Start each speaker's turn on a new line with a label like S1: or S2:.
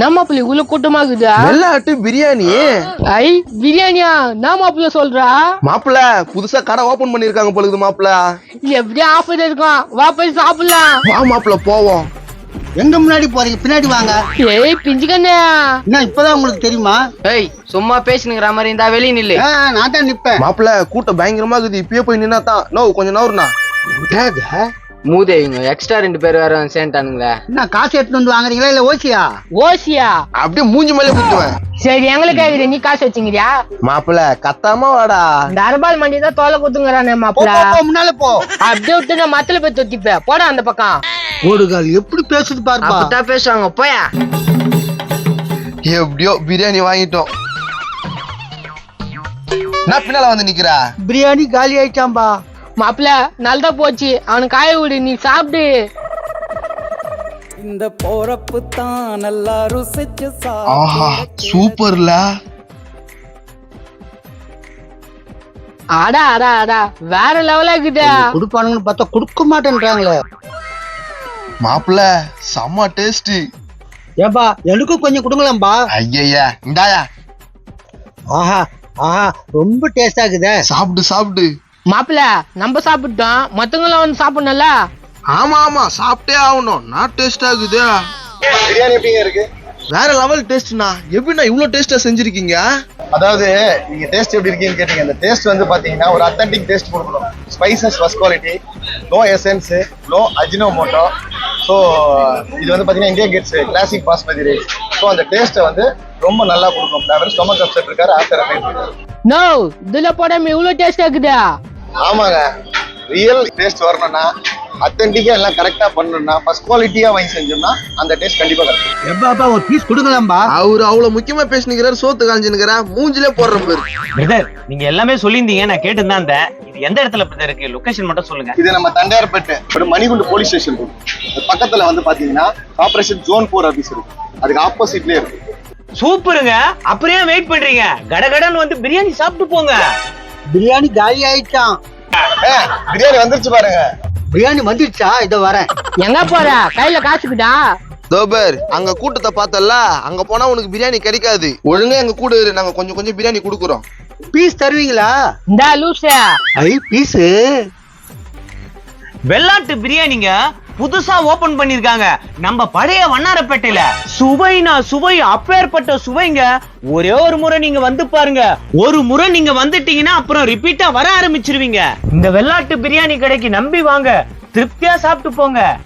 S1: மாப்பிள்ள இவ்வளவு கூட்டமா இருக்குதா
S2: வெள்ளாட்டு பிரியாணி.
S1: ஐ பிரியாணியா? என்ன மாப்பிள்ள சொல்றா?
S2: மாப்பிள புதுசா கடை ஓபன் பண்ணிருக்காங்க பொழுது மாப்பிள
S1: எப்படி ஆஃபர் இருக்கும்? வா போய் சாப்பிடலாம்.
S2: வா மாப்பிள போவோம்.
S3: எங்க முன்னாடி போறீங்க பின்னாடி வாங்க.
S1: ஏய் பிஞ்சுக்கண்ணே.
S3: என்ன இப்பதான் உங்களுக்கு தெரியுமா?
S4: ஏய் சும்மா பேசினுங்கிற மாதிரி இருந்தா வெளிய நில்லு.
S3: நான் தான் நிப்பேன்.
S2: மாப்பிள கூட்டம் பயங்கரமா இருக்குது இப்பயே போய் நின்னா தான் நோ கொஞ்சம் நவருண்ணா
S4: மூதேவிங்க எக்ஸ்ட்ரா ரெண்டு பேர் வேற சேர்ந்துட்டானுங்களே.
S3: என்ன காசு எடுத்துட்டு வந்து வாங்குறீங்களா இல்ல ஓசியா?
S1: ஓசியா?
S2: அப்படியே மூஞ்சி மேலே குத்துவேன்.
S1: சரி எங்களுக்கு நீ காசு வச்சுங்கிறியா?
S2: மாப்பிள கத்தாம வாடா.
S1: இந்த அரபால் மண்டி தான் தோலை குத்துங்கிறானே
S3: போ, முன்னால போ.
S1: அப்படியே விட்டு நான் மத்தல போய் தொத்திப்பேன் போடா அந்த பக்கம்.
S3: ஓடுகால் எப்படி பேசுது பாருப்பா.
S4: அப்படித்தான் பேசுவாங்க போயா.
S2: எப்படியோ பிரியாணி வாங்கிட்டோம். நான் பின்னால வந்து நிக்கிறா
S3: பிரியாணி காலி ஆயிட்டாம்பா
S1: மாப்பிள்ள நல்லதா போச்சு. அவனுக்கு காய விடு நீ சாப்பிடு.
S5: இந்த போறப்பு தான் நல்லா ருசிச்சு
S2: ஆஹா சூப்பர்ல.
S1: அடா அடா அடா வேற லெவலா இருக்குதா.
S3: கொடுப்பானுங்கன்னு பார்த்தா கொடுக்க மாட்டேன்றாங்களே.
S2: மாப்பிள செம்ம டேஸ்ட்
S3: ஏப்பா எனக்கும் கொஞ்சம் கொடுங்களேன்பா
S2: ஐயய்யா இந்தாயா.
S3: ஆஹா ஆஹா ரொம்ப டேஸ்டா இருக்குதே
S2: சாப்பிடு சாப்பிடு.
S1: மாப்பிள்ள நம்ம சாப்பிட்டோம். மத்தவங்களும் வந்து சாப்பிடணும்ல?
S2: ஆமா ஆமா சாப்பிட்டே ஆகணும். நான் டேஸ்டா இருக்குது
S6: பிரியாணி எப்படிங்க இருக்கு?
S2: வேற லெவல் டேஸ்ட்னா எப்படிண்ணா இவ்வளவு டேஸ்டா செஞ்சிருக்கீங்க?
S6: அதாவது நீங்க டேஸ்ட் எப்படி இருக்கீங்கன்னு கேட்டீங்க. அந்த டேஸ்ட் வந்து பாத்தீங்கன்னா ஒரு அத்தன்டிக் டேஸ்ட் கொடுக்கணும். Spices first quality no essence no Ajinomoto so இது வந்து பாத்தீங்கன்னா India Gate classic basmati rice so அந்த டேஸ்ட்டை வந்து ரொம்ப நல்லா கொடுக்கும். ஃபிளேவர் ஸ்டொமக் அப்செட் இருக்காரு இருக்காரு
S1: நோ இதுல போடாம இவ்வளவு டேஸ்டா இருக்குதா?
S6: ஆமாங்க. ரியல் டேஸ்ட் வரணும்னா அத்தன்டிக்கா எல்லாம் கரெக்டா பண்ணணும்னா ஃபர்ஸ்ட் குவாலிட்டியா வாங்கி செஞ்சோம்னா அந்த டேஸ்ட் கண்டிப்பா கிடைக்கும்.
S3: எப்பாப்பா ஒரு பீஸ் கொடுங்களேன்பா
S2: அவரு அவ்வளவு முக்கியமா பேசினுக்கிறாரு சோத்து காஞ்சினுக்கிறா மூஞ்சிலே போடுற பேரு
S7: பிரதர் நீங்க எல்லாமே சொல்லியிருந்தீங்க நான் கேட்டு தான் இருந்தேன் இது எந்த இடத்துல பிரதர் இருக்கு? லொகேஷன் மட்டும் சொல்லுங்க.
S6: இது நம்ம தண்டையார்பேட்டை ஒரு மணிகுண்டு போலீஸ் ஸ்டேஷன் இருக்கு. அது பக்கத்துல வந்து பாத்தீங்கன்னா ஆபரேஷன் ஜோன் போர் ஆபீஸ் இருக்கு. அதுக்கு ஆப்போசிட்லயே இருக்கு.
S7: சூப்பருங்க. அப்புறம் ஏன் வெயிட் பண்றீங்க? கடகடன்னு வந்து பிரியாணி சாப்பிட்டு போங்க.
S3: பிரியாணி காலி ஆயிட்டான்.
S6: பிரியாணி வந்துருச்சு பாருங்க.
S3: பிரியாணி வந்துடுச்சா இதோ வரேன்.
S1: எங்க போற? கையில காசுக்குதா
S2: தோபர் அங்க கூட்டத்தை பார்த்தல அங்க போனா உனக்கு பிரியாணி கிடைக்காது. ஒழுங்கா எங்க கூட இரு நாங்க கொஞ்சம் கொஞ்சம் பிரியாணி கொடுக்குறோம்.
S3: பீஸ் தருவீங்களா?
S1: இந்தா லூசு.
S3: ஐ பீஸ்.
S7: வெள்ளாட்டு பிரியாணிங்க புதுசா ஓபன் பண்ணிருக்காங்க. நம்ம பழைய வண்ணாரப்பேட்டையில. சுவைனா சுவை அப்பேற்பட்ட சுவைங்க. ஒரே ஒரு முறை நீங்க வந்து பாருங்க. ஒரு முறை நீங்க வந்துட்டீங்கன்னா அப்புறம் ரிப்பீட்டா வர ஆரம்பிச்சிருவீங்க. இந்த வெள்ளாட்டு பிரியாணி கடைக்கு நம்பி வாங்க. திருப்தியா சாப்பிட்டு போங்க.